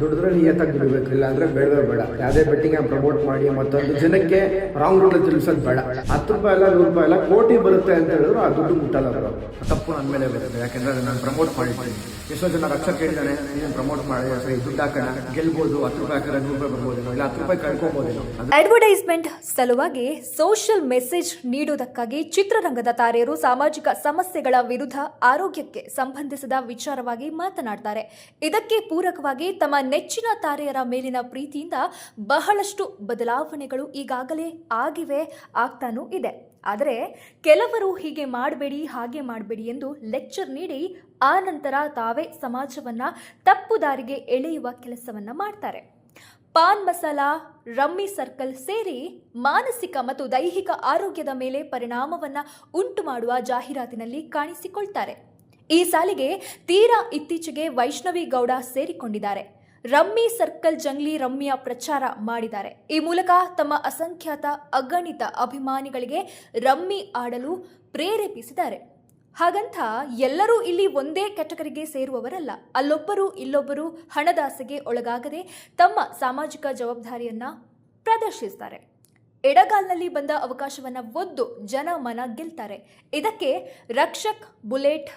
ದುಡಿದ್ರೆ ನಿಯತ್ತಾಗಿ ದುಡಿಬೇಕು ಇಲ್ಲ ಅಂದ್ರೆ ಬೇಡವೇ ಬೇಡ. ಯಾವುದೇ ಬೆಟ್ಟಿಂಗ್ ಪ್ರಮೋಟ್ ಮಾಡಿ ಮತ್ತೊಂದು ಜನಕ್ಕೆ ರಾಂಗ್ ರೂಲ್ ತಿಳಿಸೋದು ಬೇಡ. ಹತ್ತು ರೂಪಾಯಿ ಅಲ್ಲ ನೂರು ರೂಪಾಯಿ ಅಲ್ಲ ಕೋಟಿ ಬರುತ್ತೆ ಅಂತ ಹೇಳಿದ್ರು ಆ ದುಡ್ಡು ಮುಟ್ಟಲ್ಲ ಅವರು. ತಪ್ಪು ನನ್ನ ಮೇಲೆ ಬರುತ್ತೆ ಯಾಕೆಂದ್ರೆ ನಾನು ಪ್ರಮೋಟ್ ಮಾಡಿದ್ದೀನಿ. ಎಷ್ಟೋ ಜನ ರಕ್ಷ ಹೇಳಿದ್ದಾನೆ ನೀನು ಪ್ರಮೋಟ್ ಮಾಡಿ ಸರಿ ದುಡ್ಡು ಹಾಕೋಣ. ಗೆಲ್ಬೋದು ಹತ್ತು ರೂಪಾಯಿ ಹಾಕಿದ್ರೆ ನೂರು ರೂಪಾಯಿ ಬರ್ಬೋದೇನೋ ಇಲ್ಲ ಹತ್ತು ರೂಪಾಯಿ ಕಳ್ಕೊಬೋದೇನೋ ಅಡ್ವರ್ಟೈಸ್ಮೆಂಟ್ ಸಲುವಾಗಿ ಸೋಷಿಯಲ್ ಮೆಸೇಜ್ ನೀಡುವುದಕ್ಕಾಗಿ ಚಿತ್ರರಂಗದ ತಾರೆಯರು ಸಾಮಾಜಿಕ ಸಮಸ್ಯೆಗಳ ವಿರುದ್ಧ ಆರೋಗ್ಯಕ್ಕೆ ಸಂಬಂಧಿಸಿದ ವಿಚಾರವಾಗಿ ಮಾತನಾಡ್ತಾರೆ. ಇದಕ್ಕೆ ಪೂರಕವಾಗಿ ತಮ್ಮ ನೆಚ್ಚಿನ ತಾರೆಯರ ಮೇಲಿನ ಪ್ರೀತಿಯಿಂದ ಬಹಳಷ್ಟು ಬದಲಾವಣೆಗಳು ಈಗಾಗಲೇ ಆಗಿವೆ, ಆಗ್ತಾನೂ ಇದೆ. ಆದರೆ ಕೆಲವರು ಹೀಗೆ ಮಾಡಬೇಡಿ, ಹಾಗೆ ಮಾಡಬೇಡಿ ಎಂದು ಲೆಕ್ಚರ್ ನೀಡಿ ಆ ನಂತರ ತಾವೇ ಸಮಾಜವನ್ನ ತಪ್ಪು ದಾರಿಗೆ ಎಳೆಯುವ ಕೆಲಸವನ್ನ ಮಾಡ್ತಾರೆ. ಪಾನ್ ಮಸಾಲ, ರಮ್ಮಿ ಸರ್ಕಲ್ ಸೇರಿ ಮಾನಸಿಕ ಮತ್ತು ದೈಹಿಕ ಆರೋಗ್ಯದ ಮೇಲೆ ಪರಿಣಾಮವನ್ನ ಉಂಟು ಮಾಡುವ ಜಾಹೀರಾತಿನಲ್ಲಿ ಕಾಣಿಸಿಕೊಳ್ತಾರೆ. ಈ ಸಾಲಿಗೆ ತೀರಾ ಇತ್ತೀಚೆಗೆ ವೈಷ್ಣವಿ ಗೌಡ ಸೇರಿಕೊಂಡಿದ್ದಾರೆ. ರಮ್ಮಿ ಸರ್ಕಲ್ ಜಂಗ್ಲಿ ರಮ್ಮಿಯ ಪ್ರಚಾರ ಮಾಡಿದ್ದಾರೆ. ಈ ಮೂಲಕ ತಮ್ಮ ಅಸಂಖ್ಯಾತ ಅಗಣಿತ ಅಭಿಮಾನಿಗಳಿಗೆ ರಮ್ಮಿ ಆಡಲು ಪ್ರೇರೇಪಿಸಿದ್ದಾರೆ. ಹಾಗಂತ ಎಲ್ಲರೂ ಇಲ್ಲಿ ಒಂದೇ ಕೆಟಗರಿಗೆ ಸೇರುವವರಲ್ಲ. ಅಲ್ಲೊಬ್ಬರು ಇಲ್ಲೊಬ್ಬರು ಹಣದಾಸೆಗೆ ಒಳಗಾಗದೆ ತಮ್ಮ ಸಾಮಾಜಿಕ ಜವಾಬ್ದಾರಿಯನ್ನ ಪ್ರದರ್ಶಿಸ್ತಾರೆ. ಎಡಗಾಲ್ನಲ್ಲಿ ಬಂದ ಅವಕಾಶವನ್ನ ಒದ್ದು ಜನ ಮನ ಗೆಲ್ತಾರೆ. ಇದಕ್ಕೆ ರಕ್ಷಕ್ ಬುಲೆಟ್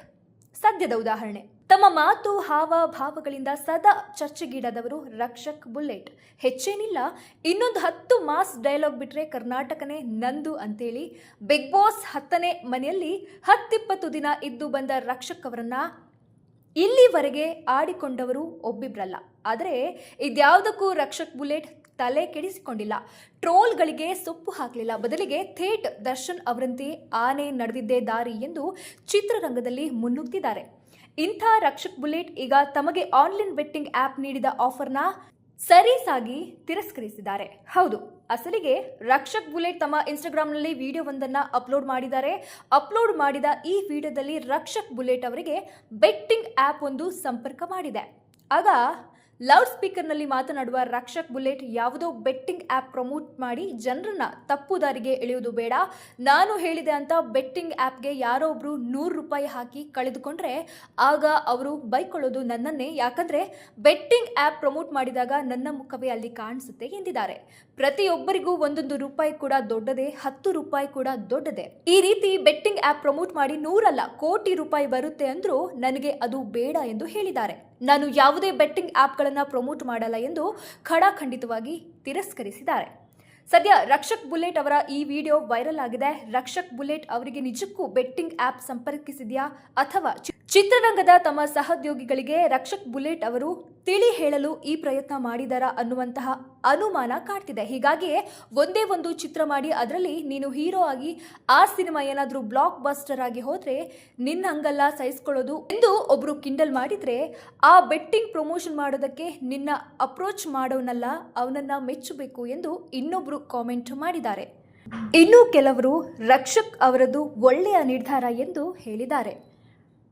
ಸದ್ಯದ ಉದಾಹರಣೆ. ತಮ್ಮ ಮಾತು, ಹಾವ, ಭಾವಗಳಿಂದ ಸದಾ ಚರ್ಚೆಗೀಡಾದವರು ರಕ್ಷಕ್ ಬುಲೆಟ್. ಹೆಚ್ಚೇನಿಲ್ಲ, ಇನ್ನೊಂದು ಹತ್ತು ಮಾಸ್ ಡೈಲಾಗ್ ಬಿಟ್ರೆ ಕರ್ನಾಟಕನೇ ನಂದು ಅಂತೇಳಿ, ಬಿಗ್ ಬಾಸ್ ಹತ್ತನೇ ಮನೆಯಲ್ಲಿ ಹತ್ತಿಪ್ಪತ್ತು ದಿನ ಇದ್ದು ಬಂದ ರಕ್ಷಕ್ ಅವರನ್ನ ಇಲ್ಲಿವರೆಗೆ ಆಡಿಕೊಂಡವರು ಒಬ್ಬಿಬ್ರಲ್ಲ. ಆದರೆ ಇದ್ಯಾವುದಕ್ಕೂ ರಕ್ಷಕ್ ಬುಲೆಟ್ ತಲೆ ಕೆಡಿಸಿಕೊಂಡಿಲ್ಲ. ಟ್ರೋಲ್ಗಳಿಗೆ ಸೊಪ್ಪು ಹಾಕಲಿಲ್ಲ. ಬದಲಿಗೆ ಥೇಟ್ ದರ್ಶನ್ ಅವರಂತೆ ಆನೆ ನಡೆದಿದ್ದೇ ದಾರಿ ಎಂದು ಚಿತ್ರರಂಗದಲ್ಲಿ ಮುನ್ನುಗ್ಗಿದ್ದಾರೆ. ಇಂಥ ರಕ್ಷಕ್ ಬುಲೆಟ್ ಈಗ ತಮಗೆ ಆನ್ಲೈನ್ ಬೆಟ್ಟಿಂಗ್ ಆಪ್ ನೀಡಿದ ಆಫರ್ನ ಸರೀಸಾಗಿ ತಿರಸ್ಕರಿಸಿದ್ದಾರೆ. ಹೌದು, ಅಸಲಿಗೆ ರಕ್ಷಕ್ ಬುಲೆಟ್ ತಮ್ಮ ಇನ್ಸ್ಟಾಗ್ರಾಮ್ನಲ್ಲಿ ವಿಡಿಯೋವೊಂದನ್ನು ಅಪ್ಲೋಡ್ ಮಾಡಿದ್ದಾರೆ. ಅಪ್ಲೋಡ್ ಮಾಡಿದ ಈ ವಿಡಿಯೋದಲ್ಲಿ ರಕ್ಷಕ್ ಬುಲೆಟ್ ಅವರಿಗೆ ಬೆಟ್ಟಿಂಗ್ ಆ್ಯಪ್ ಒಂದು ಸಂಪರ್ಕ ಮಾಡಿದೆ. ಆಗ ಲೌಡ್ ಸ್ಪೀಕರ್ನಲ್ಲಿ ಮಾತನಾಡುವ ರಕ್ಷಕ್ ಬುಲೆಟ್ ಯಾವುದೋ ಬೆಟ್ಟಿಂಗ್ ಆ್ಯಪ್ ಪ್ರಮೋಟ್ ಮಾಡಿ ಜನರನ್ನ ತಪ್ಪು ದಾರಿಗೆ ಎಳೆಯುವುದು ಬೇಡ. ನಾನು ಹೇಳಿದೆ ಅಂತ ಬೆಟ್ಟಿಂಗ್ ಆ್ಯಪ್ಗೆ ಯಾರೋ ಒಬ್ರು ನೂರು ರೂಪಾಯಿ ಹಾಕಿ ಕಳೆದುಕೊಂಡ್ರೆ ಆಗ ಅವರು ಬೈಕೊಳ್ಳೋದು ನನ್ನನ್ನೇ. ಯಾಕಂದ್ರೆ ಬೆಟ್ಟಿಂಗ್ ಆ್ಯಪ್ ಪ್ರಮೋಟ್ ಮಾಡಿದಾಗ ನನ್ನ ಮುಖವೇ ಅಲ್ಲಿ ಕಾಣಿಸುತ್ತೆ ಎಂದಿದ್ದಾರೆ. ಪ್ರತಿಯೊಬ್ಬರಿಗೂ ಒಂದೊಂದು ರೂಪಾಯಿ ಕೂಡ ದೊಡ್ಡದೇ, ಹತ್ತು ರೂಪಾಯಿ ಕೂಡ ದೊಡ್ಡದೇ. ಈ ರೀತಿ ಬೆಟ್ಟಿಂಗ್ ಆಪ್ ಪ್ರಮೋಟ್ ಮಾಡಿ ನೂರಲ್ಲ ಕೋಟಿ ರೂಪಾಯಿ ಬರುತ್ತೆ ಅಂದ್ರೂ ನನಗೆ ಅದು ಬೇಡ ಎಂದು ಹೇಳಿದ್ದಾರೆ. ನಾನು ಯಾವುದೇ ಬೆಟ್ಟಿಂಗ್ ಆ್ಯಪ್ಗಳನ್ನು ಪ್ರಮೋಟ್ ಮಾಡಲ್ಲ ಎಂದು ಖಡಾಖಂಡಿತವಾಗಿ ತಿರಸ್ಕರಿಸಿದ್ದಾರೆ. ಸದ್ಯ ರಕ್ಷಕ್ ಬುಲೆಟ್ ಅವರ ಈ ವಿಡಿಯೋ ವೈರಲ್ ಆಗಿದೆ. ರಕ್ಷಕ್ ಬುಲೆಟ್ ಅವರಿಗೆ ನಿಜಕ್ಕೂ ಬೆಟ್ಟಿಂಗ್ ಆ್ಯಪ್ ಸಂಪರ್ಕಿಸಿದೆಯಾ ಅಥವಾ ಚಿತ್ರರಂಗದ ತಮ್ಮ ಸಹೋದ್ಯೋಗಿಗಳಿಗೆ ರಕ್ಷಕ್ ಬುಲೆಟ್ ಅವರು ತಿಳಿ ಹೇಳಲು ಈ ಪ್ರಯತ್ನ ಮಾಡಿದಾರಾ ಅನ್ನುವಂತಹ ಅನುಮಾನ ಕಾಡ್ತಿದೆ. ಹೀಗಾಗಿಯೇ ಒಂದೇ ಒಂದು ಚಿತ್ರ ಮಾಡಿ ಅದರಲ್ಲಿ ನೀನು ಹೀರೋ ಆಗಿ ಆ ಸಿನಿಮಾ ಏನಾದರೂ ಬ್ಲಾಕ್ ಬಸ್ಟರ್ ಆಗಿ ಹೋದರೆ ನಿನ್ನ ಹಂಗಲ್ಲ ಸಹಿಸ್ಕೊಳ್ಳೋದು ಎಂದು ಒಬ್ಬರು ಕಿಂಡಲ್ ಮಾಡಿದರೆ ಆ ಬೆಟ್ಟಿಂಗ್ ಪ್ರಮೋಷನ್ ಮಾಡೋದಕ್ಕೆ ನಿನ್ನ ಅಪ್ರೋಚ್ ಮಾಡೋನಲ್ಲ, ಅವನನ್ನು ಮೆಚ್ಚಬೇಕು ಎಂದು ಇನ್ನೊಬ್ಬರು ಕಾಮೆಂಟ್ ಮಾಡಿದ್ದಾರೆ. ಇನ್ನು ಕೆಲವರು ರಕ್ಷಕ್ ಅವರದು ಒಳ್ಳೆಯ ನಿರ್ಧಾರ ಎಂದು ಹೇಳಿದ್ದಾರೆ.